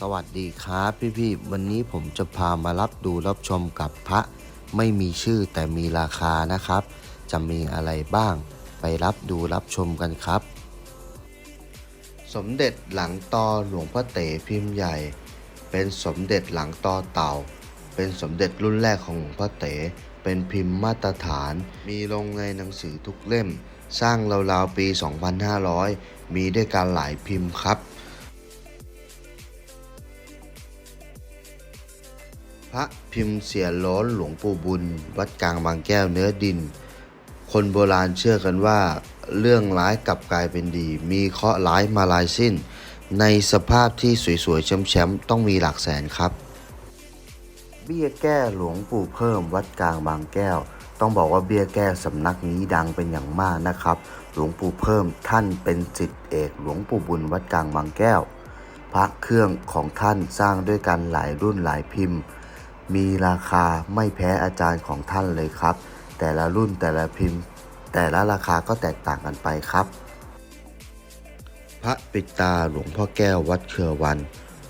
สวัสดีครับพี่ๆ วันนี้ผมจะพามารับดูรับชมกับพระ ไม่มีชื่อแต่มีราคานะครับ จะมีอะไรบ้าง ไปรับดูรับชมกันครับ สมเด็จหลังตอหลวงพ่อเต๋พิมพ์ใหญ่ เป็นสมเด็จหลังตอเต่า เป็นสมเด็จรุ่นแรกของหลวงพ่อเต๋เป็นพิมพ์มาตรฐาน มีลงในหนังสือทุกเล่ม สร้างราวๆปี 2500 มีด้วยการหลายพิมพ์ครับ พระพิมพ์เสียล้นหลวงปู่บุญ วัดกลางบางแก้วเนื้อดิน คนโบราณเชื่อกันว่า เรื่องร้ายกลับกลายเป็นดี มีเคราะห์ร้ายมาลายสิ้น ในสภาพที่สวยๆแชมป์ๆต้องมีหลักแสนครับ เบี้ยแก้หลวงปู่เพิ่มวัดกลางบางแก้ว ต้องบอกว่าเบี้ยแก้สำนักนี้ดังเป็นอย่างมากนะครับ หลวงปู่เพิ่มท่านเป็นจิตเอกหลวงปู่บุญวัดกลางบางแก้ว พระเครื่องของท่านสร้างด้วยกันหลายรุ่นหลายพิมพ์ มีราคาไม่แพ้อาจารย์ของท่านเลยครับ แต่ละรุ่นแต่ละพิมพ์ แต่ละราคาก็แตกต่างกันไปครับ พระปิดตาหลวงพ่อแก้ววัดเครือวัน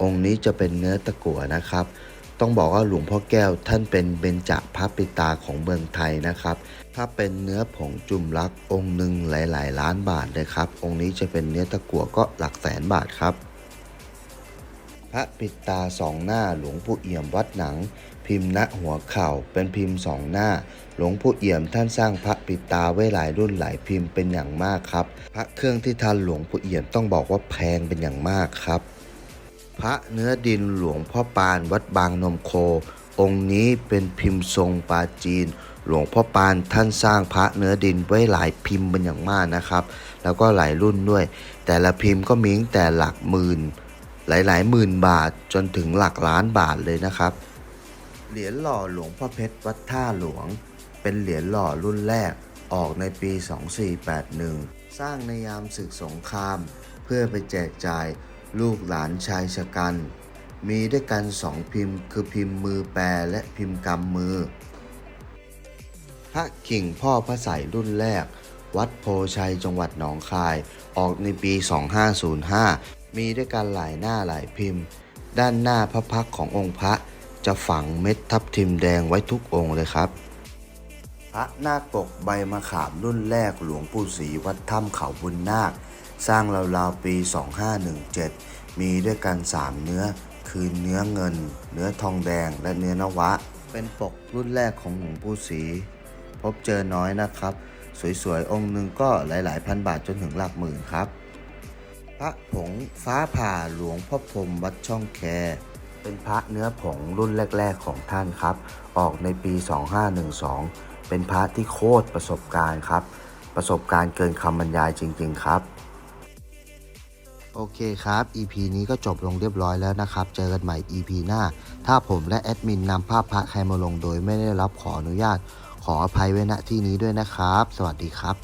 องค์นี้จะเป็นเนื้อตะกั่วนะครับ ต้องบอกว่าหลวงพ่อแก้วท่านเป็นเบญจพระปิดตาของเมืองไทยนะครับ ถ้าเป็นเนื้อผงจุ่มลักองค์หนึ่งหลาย ๆ ล้านบาทเลยครับ องค์นี้จะเป็นเนื้อตะกั่วก็หลักแสนบาทครับ พระปิดตาสองหน้าหลวงปู่เอี่ยมวัดหนัง พิมพ์ณหัวเข่าเป็นพิมพ์สองหน้า หลวงปู่เอี่ยมท่านสร้างพระปิดตาไว้หลายรุ่นหลายพิมพ์เป็นอย่างมากครับ พระเครื่องที่ท่านหลวงปู่เอี่ยมต้องบอกว่าแพงเป็นอย่างมากครับ พระเนื้อดินหลวงพ่อปานวัดบางนมโค องค์นี้เป็นพิมพ์ทรงปาจีนหลวงพ่อปานท่านสร้างพระเนื้อดินไว้หลายพิมพ์เป็นอย่างมากนะครับ แล้วก็หลายรุ่นด้วย แต่ละพิมพ์ก็มีตั้งแต่หลักหมื่น หลายๆหมื่นบาทจนถึงหลักล้านบาทเลยนะครับ เหรียญหล่อหลวงพ่อเพชรวัดท่าหลวง เป็นเหรียญหล่อรุ่นแรกออกในปี 2481 สร้างในยามศึกสงคราม เพื่อไปแจกจ่ายลูกหลานชายชะกัน มีด้วยกันสองพิมพ์ คือพิมพ์มือแปรและพิมพ์กำมือ พระกิ่งพ่อพระใสยรุ่นแรก วัดโพชัยจังหวัดหนองคาย ออกในปี 2505 มีด้วยกันหลายหน้าหลายพิมพ์ ด้านหน้าพระพักขององค์พระจะฝังเม็ดทับทิมแดงไว้ทุกองค์เลยครับ พระนาคปกใบมะขามรุ่นแรกหลวงปู่ศรีวัดถ้ำเขาบุญนาค สร้างราวๆปี 2517 มีด้วยกัน 3 เนื้อ คือเนื้อเงิน เนื้อทองแดงและเนื้อนวะ เป็นปกรุ่นแรกของหลวงปู่ศรีพบเจอน้อยนะครับ สวยๆ องค์หนึ่งก็หลายๆ พันบาทจนถึงหลักหมื่นครับ พระผงฟ้าผ่าหลวงพ่อพรมวัดช่องแค เป็นพระเนื้อผงรุ่นแรก ๆ ของท่านครับ ออกในปี 2512 เป็นพระที่โคตรประสบการณ์ครับ ประสบการณ์เกินคำบรรยายจริง ๆ ครับ โอเคครับ EP นี้ก็จบลงเรียบร้อยแล้วนะครับ เจอกันใหม่ EP หน้า ถ้าผมและแอดมินนำภาพพระใครมาลงโดยไม่ได้รับขออนุญาต ขออภัยไว้ณที่นี้ด้วยนะครับ สวัสดีครับ